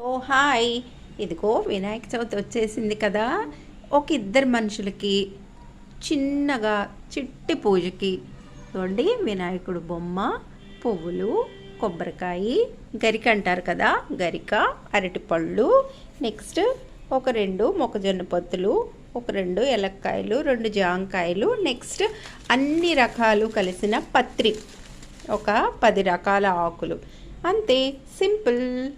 ఓ hi ఇదిగో వినాయక చవితి వచ్చేసింది కదా. ఒక ఇద్దరు మనుషులకి చిన్నగా చిట్టి పూజకి చూడండి వినాయకుడు బొమ్మ పువ్వులు కొబ్బరికాయ గరిక అంటారు కదా. గరిక అరటిపళ్ళు నెక్స్ట్ ఒక రెండు మొక్కజొన్న పొత్తులు ఒక రెండు ఎలక్కాయలు రెండు జాంకాయలు నెక్స్ట్ అన్ని రకాలు కలిసిన పత్రి ఒక పది రకాల ఆకులు. అంతే సింపుల్.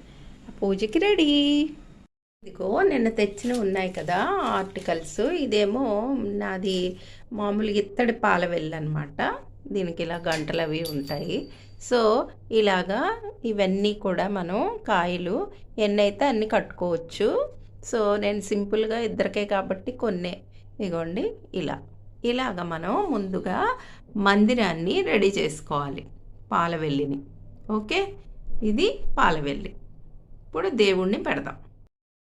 పూజకి రెడీ. ఇదిగో నిన్న తెచ్చిన ఉన్నాయి కదా ఆర్టికల్స్. ఇదేమో నాది మామూలుగా ఇత్తడి పాల అనమాట దీనికి ఇలా గంటలు అవి ఉంటాయి. సో ఇలాగా ఇవన్నీ కూడా మనం కాయలు ఎన్నైతే అన్ని కట్టుకోవచ్చు. సో నేను సింపుల్గా ఇద్దరికే కాబట్టి కొన్నే. ఇగోండి ఇలా. ఇలాగ మనం ముందుగా మందిరాన్ని రెడీ చేసుకోవాలి పాలవెల్లిని ఓకే? ఇది పాలవెల్లి ఇప్పుడు దేవుణ్ణి పెడదాం.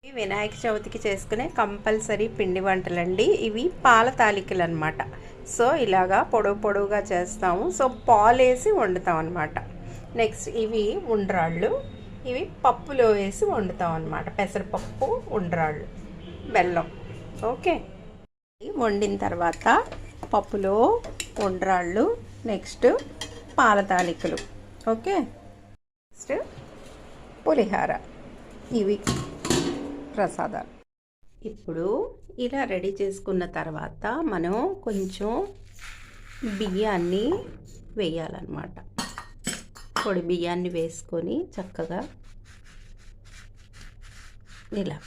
ఇవి వినాయక చవితికి చేసుకునే కంపల్సరీ పిండి వంటలండి. ఇవి పాల తాలికలు అనమాట సో ఇలాగా పొడవు పొడవుగా చేస్తాము. సో పాలు వేసి వండుతాం అనమాట నెక్స్ట్ ఇవి ఉండ్రాళ్ళు. ఇవి పప్పులో వేసి వండుతాం అనమాట పెసరపప్పు ఉండ్రాళ్ళు బెల్లం. ఓకే? వండిన తర్వాత పప్పులో ఉండ్రాళ్ళు నెక్స్ట్ పాల తాలికలు. ఓకే? నెక్స్ట్ పులిహార. ఇవి. ప్రసాదాలు. ఇప్పుడు ఇలా రెడీ చేసుకున్న తర్వాత మనం కొంచెం బియ్యాన్ని వేయాలన్నమాట. పొడి బియ్యాన్ని వేసుకొని చక్కగా ఇలా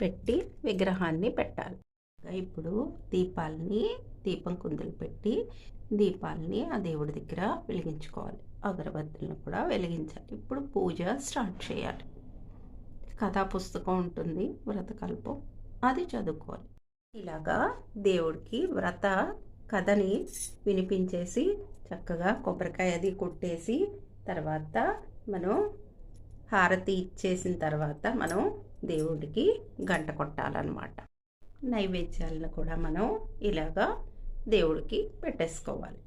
పెట్టి విగ్రహాన్ని పెట్టాలి. ఇప్పుడు దీపాలని దీపం కుందులు పెట్టి దీపాలని ఆ దేవుడి దగ్గర వెలిగించుకోవాలి. అగరబత్తులను కూడా వెలిగించాలి. ఇప్పుడు పూజ స్టార్ట్ చేయాలి. కథా పుస్తకం ఉంటుంది వ్రతకల్పం. అది చదువుకోవాలి. ఇలాగా దేవుడికి వ్రత కథని వినిపించేసి చక్కగా కొబ్బరికాయ అది కొట్టేసి తర్వాత మనం హారతి ఇచ్చేసిన తర్వాత మనం దేవుడికి గంట కొట్టాలన్నమాట. నైవేద్యాలను కూడా మనం ఇలాగా దేవుడికి పెట్టేసుకోవాలి.